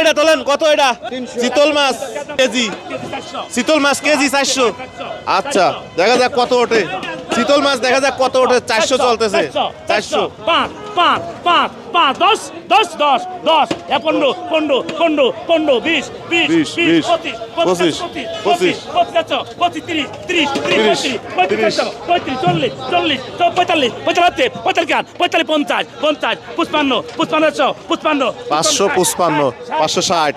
এটা তোলেন, কত এটা চিতল মাছ কেজি। চিতল মাছ কেজি চারশো। আচ্ছা দেখা যাক কত ওঠে। চিতল মাছ দেখা যাক কত ওঠে চারশো চলতেছে চারশো পাঁচ পাঁচ পাঁচ পাঁচ দশ দশ দশ দশ পনেরো পনেরো পনেরো পনেরো বিশ বিশ বিশ, পঁচিশ পঁচিশ, পঁচিশ পঁচিশ, তিরিশ তিরিশ তিরিশ, তিরিশ পঁয়ত্রিশ পঁয়ত্রিশ চল্লিশ চল্লিশ পঁয়তাল্লিশ পঁয়তাল্লিশ পঁয়তাল্লিশ পঁয়তাল্লিশ পঞ্চাশ পঞ্চাশ পুষ্পান্ন পুষ্পান্নশো পুষ্পান্ন পাঁচশো পুষ্পান্ন, পাঁচশো ষাট,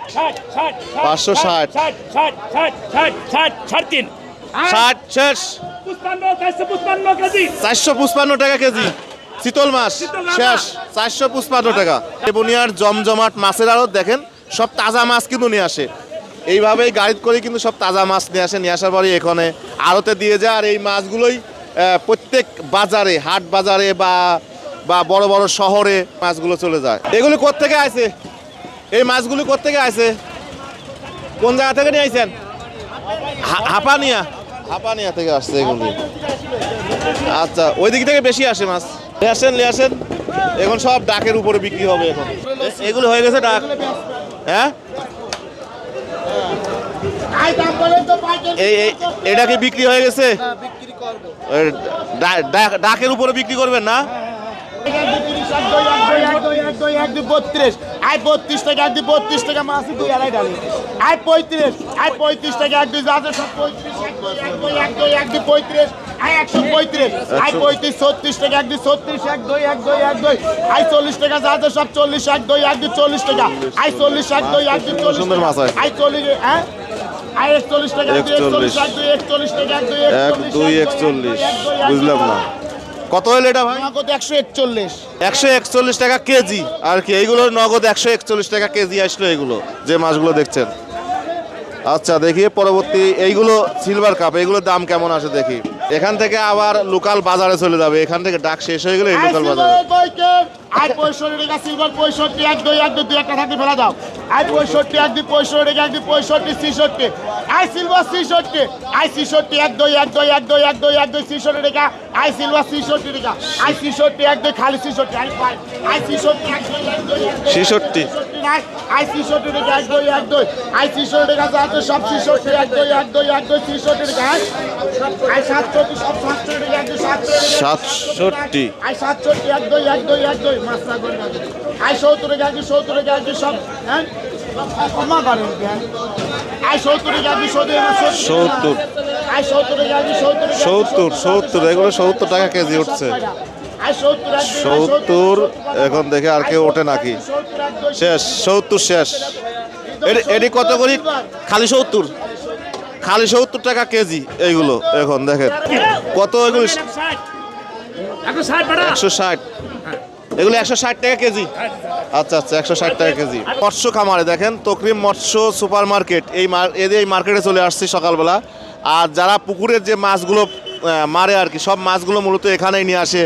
পাঁচশো ষাট। ষাট ষাট ষাট ষাট ষাট ষাট তিন ষাট শেষ পুষ্পান্ন চারশো পুষ্পান্ন টাকা কেজি। চিতল মাছ শেষ। চারশো পুষ্পান্ন টাকা। বুনিয়ার জমজমাট মাছের আড়ত দেখেন সব তাজা মাছ কিন্তু নিয়ে আসে। এইভাবেই গাড়ি করে কিন্তু সব তাজা মাছ নিয়ে আসে নিয়ে আসার পরে এখানে আড়তে দিয়ে যায়। আর এই মাছগুলোই প্রত্যেক বাজারে হাট বাজারে বা বা বড় বড় শহরে মাছগুলো চলে যায়। এগুলি কোত্থেকে আসে এই মাছগুলি কোত্থেকে আসে কোন জায়গা থেকে নিয়ে আইছেন? হাঁপানিয়া? হাঁপানিয়া থেকে আসছে এগুলি আচ্ছা ওই দিক থেকে বেশি আসে মাছ। নিয়ে আসেন নিয়ে আসেন। এখন সব ডাকের উপরে বিক্রি হবে এখন। এগুলো হয়ে গেছে ডাক। হ্যাঁ? এই এটা কি বিক্রি হয়ে গেছে? ডাকের উপরে বিক্রি করবেন না? বত্রিশ। আই বত্রিশ টাকা বত্রিশ টাকা মাছ, দুই আড়াই আই পঁয়ত্রিশ আই পঁয়ত্রিশ টাকা এক দুই যাতে সব পঁয়ত্রিশ এক দুই এক দুই এক দুই এক দুই পঁয়ত্রিশ আই একশো পঁয়ত্রিশ আই পঁয়ত্রিশ ছত্রিশ টাকা এক দুই ছত্রিশ এক দুই এক দুই এক দুই আই চল্লিশ টাকা যাতে সব চল্লিশ এক দুই এক দুই চল্লিশ টাকা আই চল্লিশ এক দুই এক দুই চল্লিশ আই চল্লিশ হ্যাঁ আই একচল্লিশ টাকা একচল্লিশ এক দুই একচল্লিশ টাকা দুই এক দুই একচল্লিশ বুঝলাম না কত হলো এটা ভাই? কত একশো একচল্লিশ। একশো একচল্লিশ টাকা কেজি। আর কি এইগুলোর নগদ একশো একচল্লিশ টাকা কেজি আসলো এগুলো যে মাছগুলো দেখছেন। আচ্ছা দেখি পরবর্তী এইগুলো সিলভার কাপ এইগুলোর দাম কেমন আসে দেখি। এখান থেকে আবার লোকাল বাজারে চলে যাবে এখান থেকে ডাক শেষ হয়ে গেলে লোকাল বাজারে। পঁয়ষট্টি টাকা সিলভার পঁয়ষট্টি এক দুই এক দুই দুই একটা থাকতে ফেলা দাও। আই পঁয়ষট্টি এক দুই পঁয়ষট্টি এক দুই পঁয়ষট্টি ছিষট্টি আই সিলভার ছিষট্টি আই ছিষট্টি এক দুই এক দুই এক দুই এক দুই এক দুই ছিষট্টি টাকা আই সিলভার ছিষট্টি টাকা আই ছিষট্টি এক দুই খালি ছিষট্টি আই পাই আই ছিষট্টি এক দুই এক দুই ছিষট্টি। আই ছিষট্টি টাকা এক দুই এক দুই আই ছিষট্টি টাকা যাতে সব ছিষট্টি এক দুই এক দুই এক দুই ছিষট্টি টাকা আই সাতষট্টি সব সাতষট্টি টাকা এক দুই সাতষট্টি সাতষট্টি আই সাতষট্টি এক দুই এক দুই এক দুই না করে আই সত্তর দুই সত্তর সব হ্যাঁ ক্ষমা করেন কেন আই সত্তর সত্তর সত্তর। আই সত্তর এক সত্তর সত্তর সত্তর এগুলো সত্তর টাকা কেজি উঠছে সত্তর এখন দেখে আর কেউ ওঠে নাকি শেষ সত্তর শেষ এটি- কত করি খালি সত্তর খালি সত্তর টাকা কেজি এইগুলো এখন দেখেন কত এগুলো একশো ষাট এগুলো একশো ষাট টাকা কেজি। আচ্ছা আচ্ছা একশো ষাট টাকা কেজি। মৎস্য খামারে দেখেন, তকরিম মৎস্য সুপার মার্কেট এই এদের এই মার্কেটে চলে আসছি সকালবেলা। আর যারা পুকুরের যে মাছগুলো মারে আর কি, সব মাছগুলো মূলত এখানেই নিয়ে আসে।